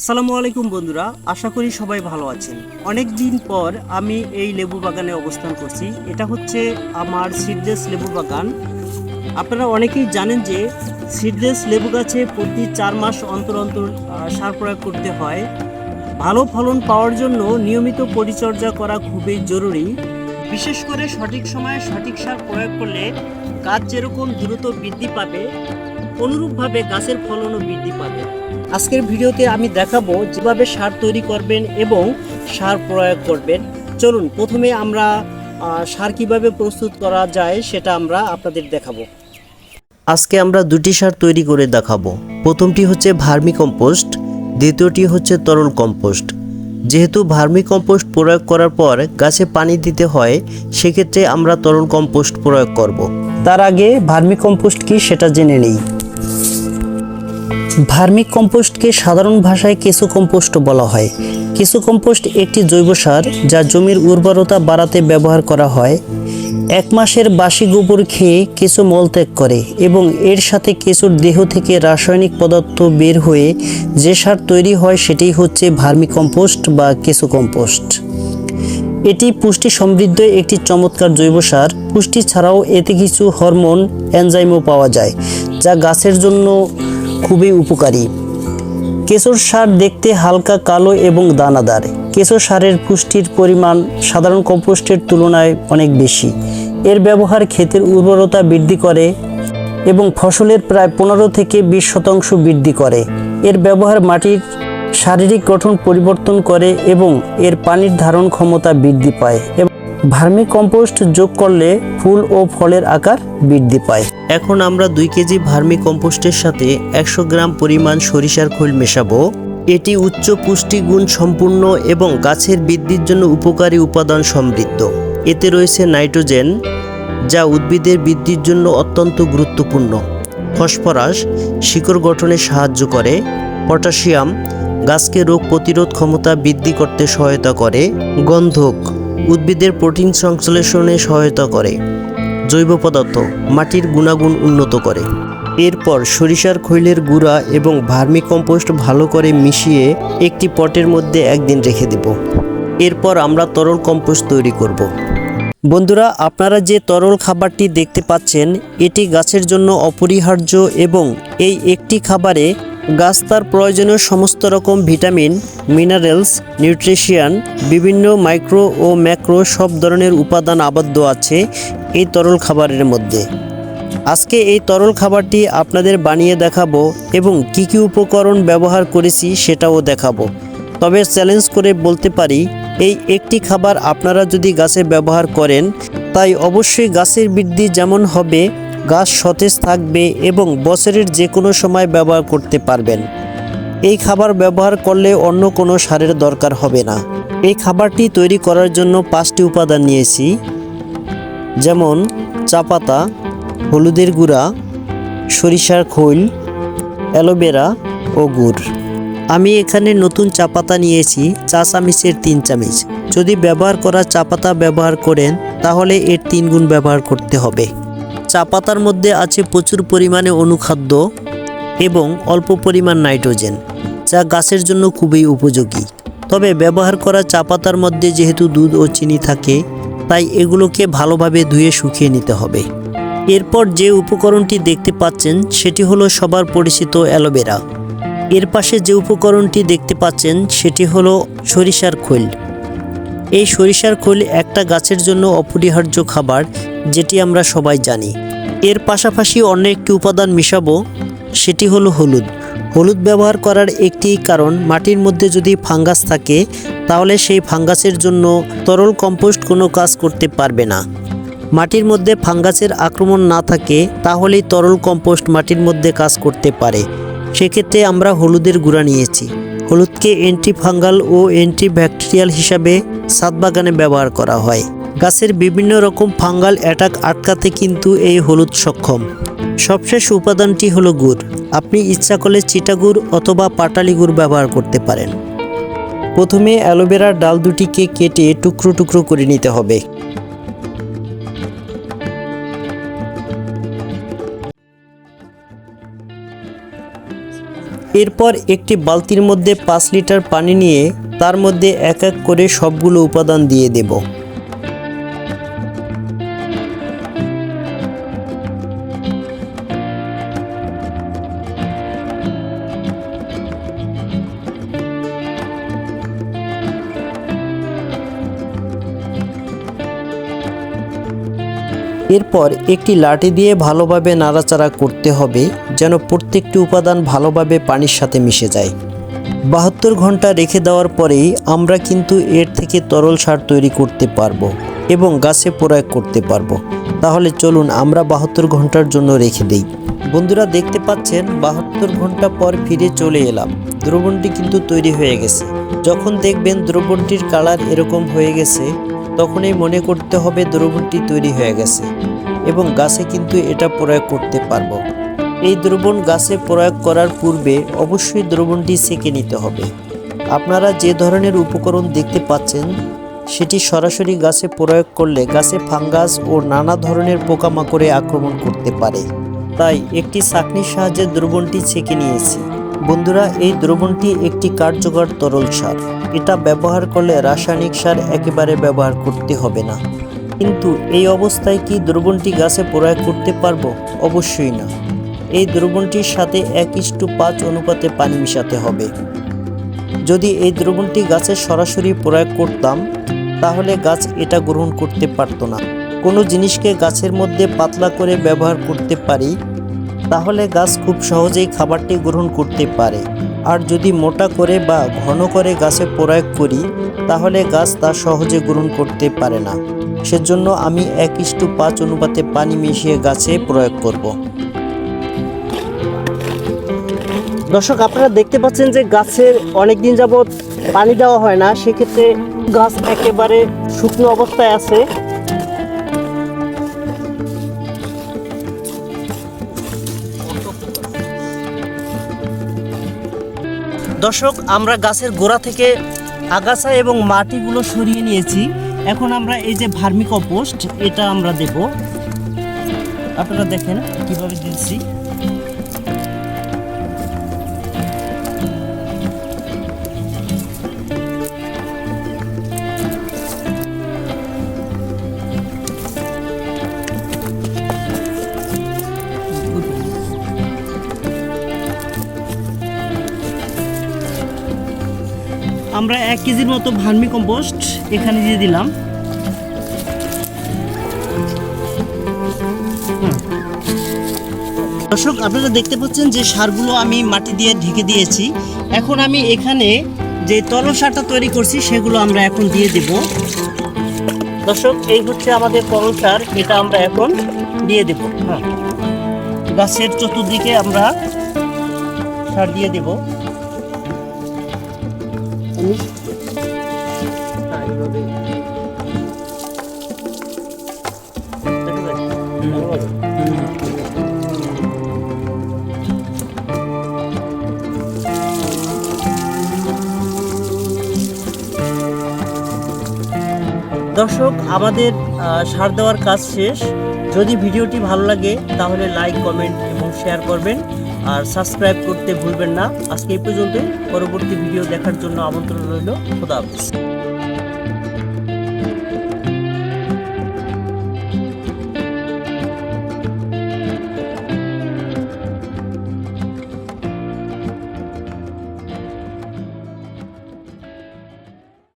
আসসালামু আলাইকুম বন্ধুরা, আশা করি সবাই ভালো আছেন। অনেক দিন পর আমি এই লেবু বাগানে অবস্থান করছি। এটা হচ্ছে আমার সিডলেস লেবু বাগান। আপনারা অনেকেই জানেন যে সিডলেস লেবু গাছে প্রতি চার মাস অন্তর অন্তর সার প্রয়োগ করতে হয়। ভালো ফলন পাওয়ার জন্য নিয়মিত পরিচর্যা করা খুবই জরুরি। বিশেষ করে সঠিক সময়ে সঠিক সার প্রয়োগ করলে গাছ যেরকম দ্রুত বৃদ্ধি পাবে, অনুরূপভাবে গাছের ফলনও বৃদ্ধি পাবে। আজকের ভিডিওতে আমি দেখাবো যেভাবে সার তৈরি করবেন এবং সার প্রয়োগ করবেন। চলুন, প্রথমে আমরা সার কীভাবে প্রস্তুত করা যায় সেটা আমরা আপনাদের দেখাবো। আজকে আমরা দুটি সার তৈরি করে দেখাবো। প্রথমটি হচ্ছে ভার্মি কম্পোস্ট, দ্বিতীয়টি হচ্ছে তরল কম্পোস্ট। যেহেতু ভার্মি কম্পোস্ট প্রয়োগ করার পর গাছে পানি দিতে হয়, সেক্ষেত্রে আমরা তরল কম্পোস্ট প্রয়োগ করব। তার আগে ভার্মি কম্পোস্ট কি সেটা জেনে নেই। ভার্মিক কম্পোস্টকে সাধারণ ভাষায় কেঁচো কম্পোস্ট বলা হয়। কেঁচো কম্পোস্ট একটি জৈব সার যা জমির উর্বরতা বাড়াতে ব্যবহার করা হয়। এক মাসের বাসি গোবর খেয়ে কেঁচো মলত্যাগ করে এবং এর সাথে কেঁচোর দেহ থেকে রাসায়নিক পদার্থ বের হয়ে যে সার তৈরি হয় সেটাই হচ্ছে ভার্মি কম্পোস্ট বা কেঁচো কম্পোস্ট। এটি পুষ্টি সমৃদ্ধ একটি চমৎকার জৈব সার। পুষ্টি ছাড়াও এতে কিছু হরমোন, এনজাইমও পাওয়া যায়, যা গাছের জন্য খুবই উপকারী। কেঁচোর সার দেখতে হালকা কালো এবং দানাদার। কেঁচো সারের পুষ্টির পরিমাণ সাধারণ কম্পোস্টের তুলনায় অনেক বেশি। এর ব্যবহার ক্ষেতের উর্বরতা বৃদ্ধি করে এবং ফসলের প্রায় পনেরো থেকে বিশ শতাংশ বৃদ্ধি করে। এর ব্যবহার মাটির শারীরিক গঠন পরিবর্তন করে এবং এর পানির ধারণ ক্ষমতা বৃদ্ধি পায়। এবং ভার্মি কম্পোস্ট যোগ করলে ফুল ও ফলের আকার বৃদ্ধি পায়। এখন আমরা দুই কেজি ভার্মি কম্পোস্টের সাথে একশো গ্রাম পরিমাণ সরিষার খোল মেশাবো। এটি উচ্চ পুষ্টিগুণ সম্পূর্ণ এবং গাছের বৃদ্ধির জন্য উপকারী উপাদান সমৃদ্ধ। এতে রয়েছে নাইট্রোজেন, যা উদ্ভিদের বৃদ্ধির জন্য অত্যন্ত গুরুত্বপূর্ণ। ফসফরাস শিকড় গঠনে সাহায্য করে। পটাশিয়াম গাছকে রোগ প্রতিরোধ ক্ষমতা বৃদ্ধি করতে সহায়তা করে। গন্ধক উদ্ভিদের প্রোটিন সংশ্লেষণে সহায়তা করে। জৈব পদার্থ, মাটির গুণাগুণ উন্নত করে। এরপর সরিষার খৈলের গুঁড়া এবং ভার্মি কম্পোস্ট ভালো করে মিশিয়ে একটি পটের মধ্যে একদিন রেখে দেব। এরপর আমরা তরল কম্পোস্ট তৈরি করব। বন্ধুরা, আপনারা যে তরল খাবারটি দেখতে পাচ্ছেন, এটি গাছের জন্য অপরিহার্য এবং এই একটি খাবারে গাছ তার প্রয়োজনীয় সমস্ত রকম ভিটামিন, মিনারেলস, নিউট্রিশিয়ান, বিভিন্ন মাইক্রো ও ম্যাক্রো সব ধরনের উপাদান আবদ্ধ আছে এই তরল খাবারের মধ্যে। আজকে এই তরল খাবারটি আপনাদের বানিয়ে দেখাবো এবং কি কি উপকরণ ব্যবহার করেছি সেটাও দেখাবো। তবে চ্যালেঞ্জ করে বলতে পারি, এই একটি খাবার আপনারা যদি গাছে ব্যবহার করেন, তাই অবশ্যই গাছের বৃদ্ধি যেমন হবে গাছ সতেজ থাকবে এবং বছরের যে কোনো সময় ব্যবহার করতে পারবেন। এই খাবার ব্যবহার করলে অন্য কোনো সারের দরকার হবে না। এই খাবারটি তৈরি করার জন্য পাঁচটি উপাদান নিয়েছি। যেমন, চা পাতা, হলুদের গুঁড়া, সরিষার খৈল, অ্যালোভেরা ও গুড়। আমি এখানে নতুন চা পাতা নিয়েছি, চা চামিচের তিন চামিচ। যদি ব্যবহার করা চা পাতা ব্যবহার করেন, তাহলে এর তিন গুণ ব্যবহার করতে হবে। চা পাতার মধ্যে আছে প্রচুর পরিমাণে অনুখাদ্য এবং অল্প পরিমাণ নাইট্রোজেন, যা গাছের জন্য খুবই উপযোগী। তবে ব্যবহার করা চা পাতার মধ্যে যেহেতু দুধ ও চিনি থাকে, তাই এগুলোকে ভালোভাবে ধুয়ে শুকিয়ে নিতে হবে। এরপর যে উপকরণটি দেখতে পাচ্ছেন, সেটি হলো সবার পরিচিত অ্যালোভেরা। এর পাশে যে উপকরণটি দেখতে পাচ্ছেন, সেটি হলো সরিষার খৈল। এই সরিষার খৈল একটা গাছের জন্য অপরিহার্য খাবার, যেটি আমরা সবাই জানি। এর পাশাপাশি অন্য একটি উপাদান মিশাবো, সেটি হলো হলুদ। হলুদ ব্যবহার করার একটি কারণ, মাটির মধ্যে যদি ফাঙ্গাস থাকে, তাহলে সেই ফাঙ্গাসের জন্য তরল কম্পোস্ট কোনো কাজ করতে পারবে না। মাটির মধ্যে ফাঙ্গাসের আক্রমণ না থাকে, তাহলেই তরল কম্পোস্ট মাটির মধ্যে কাজ করতে পারে। সেক্ষেত্রে আমরা হলুদের গুঁড়া নিয়েছি। হলুদকে অ্যান্টি ফাঙ্গাল ও অ্যান্টি ব্যাকটেরিয়াল হিসাবে ছাদ বাগানে ব্যবহার করা হয়। গাছের বিভিন্ন রকম ফাঙ্গাল অ্যাটাক আটকাতে কিন্তু এই হলুদ সক্ষম। সবশেষ উপাদানটি হলো গুড়। আপনি ইচ্ছা করলে চিটা গুড় অথবা পাটালি গুড় ব্যবহার করতে পারেন। প্রথমে অ্যালোভেরার ডাল দুটিকে কেটে টুকরো টুকরো করে নিতে হবে। এরপর একটি বালতির মধ্যে পাঁচ লিটার পানি নিয়ে তার মধ্যে এক এক করে সবগুলো উপাদান দিয়ে দেব। এরপর একটি লাঠি দিয়ে ভালোভাবে নাড়াচাড়া করতে হবে যেন প্রত্যেকটি উপাদান ভালোভাবে পানির সাথে মিশে যায়। বাহাত্তর ঘণ্টা রেখে দেওয়ার পরেই আমরা কিন্তু এর থেকে তরল সার তৈরি করতে পারব এবং গাছে প্রয়োগ করতে পারব। তাহলে চলুন আমরা বাহাত্তর ঘণ্টার জন্য রেখে দেই। বন্ধুরা দেখতে পাচ্ছেন, বাহাত্তর ঘণ্টা পর ফিরে চলে এলাম। দ্রবণটি কিন্তু তৈরি হয়ে গেছে। যখন দেখবেন দ্রবণটির কালার এরকম হয়ে গেছে, তখনই মনে করতে হবে দ্রবণটি তৈরি হয়ে গেছে এবং গাছে কিন্তু এটা প্রয়োগ করতে পারব। এই দ্রবণ গাছে প্রয়োগ করার পূর্বে অবশ্যই দ্রবণটি সেকে নিতে হবে। আপনারা যে ধরনের উপকরণ দেখতে পাচ্ছেন, সেটি সরাসরি গাছে প্রয়োগ করলে গাছে ফাঙ্গাস ও নানা ধরনের পোকামাকড়ে আক্রমণ করতে পারে। তাই একটি চাকনির সাহায্যে দ্রবণটি ছেঁকে নিয়েছি। বন্ধুরা, এই দ্রবণটি একটি কার্যকর তরল সার। এটা ব্যবহার করলে রাসায়নিক সার একেবারে ব্যবহার করতে হবে না। কিন্তু এই অবস্থায় কি দ্রবণটি গাছে প্রয়োগ করতে পারব? অবশ্যই না। এই দ্রবণটির সাথে এক ইস্টু পাঁচ অনুপাতে পানি মিশাতে হবে। যদি এই দ্রবণটি গাছে সরাসরি প্রয়োগ করতাম, তাহলে গাছ এটা গ্রহণ করতে পারতো না। কোনো জিনিসকে গাছের মধ্যে পাতলা করে ব্যবহার করতে পারি তাহলে গাছ খুব সহজেই খাবারটি গ্রহণ করতে পারে। আর যদি মোটা করে বা ঘন করে গাছে প্রয়োগ করি, তাহলে গাছ তা সহজে গ্রহণ করতে পারে না। সেজন্য আমি এক ইস্টু পাঁচ অনুপাতে পানি মিশিয়ে গাছে প্রয়োগ করব। দর্শক, আপনারা দেখতে পাচ্ছেন যে গাছের অনেক দিন যাবৎ পানি দেওয়া হয় না। সেক্ষেত্রে গাছ একেবারে শুকনো অবস্থায় আছে। দর্শক, আমরা গাছের গোড়া থেকে আগাছা এবং মাটিগুলো সরিয়ে নিয়েছি। এখন আমরা এই যে ভার্মিকম্পোস্ট, এটা আমরা দেব। আপনারা দেখেন কীভাবে দিচ্ছি। আমরা এক কেজির মতো ভার্মি কম্পোস্ট এখানে দিয়ে দিলাম। দর্শক, আপনারা দেখতে পাচ্ছেন যে সারগুলো আমি মাটি দিয়ে ঢেকে দিয়েছি। এখন আমি এখানে যে তরল সারটা তৈরি করছি, সেগুলো আমরা এখন দিয়ে দেব। দর্শক, এই হচ্ছে আমাদের তরল সার, এটা আমরা এখন দিয়ে দেব। হ্যাঁ। গাছের চতুর্দিকে আমরা সার দিয়ে দেব। দর্শক, আমাদের সার দেওয়ার কাজ শেষ। যদি ভিডিওটি ভালো লাগে, তাহলে লাইক কমেন্ট এবং শেয়ার করবেন। আর সাবস্ক্রাইব করতে ভুলবেন না। আজকে এই পর্যন্তই। পরবর্তী ভিডিও দেখার জন্য আমন্ত্রণ রইল। খোদা হাফেজ।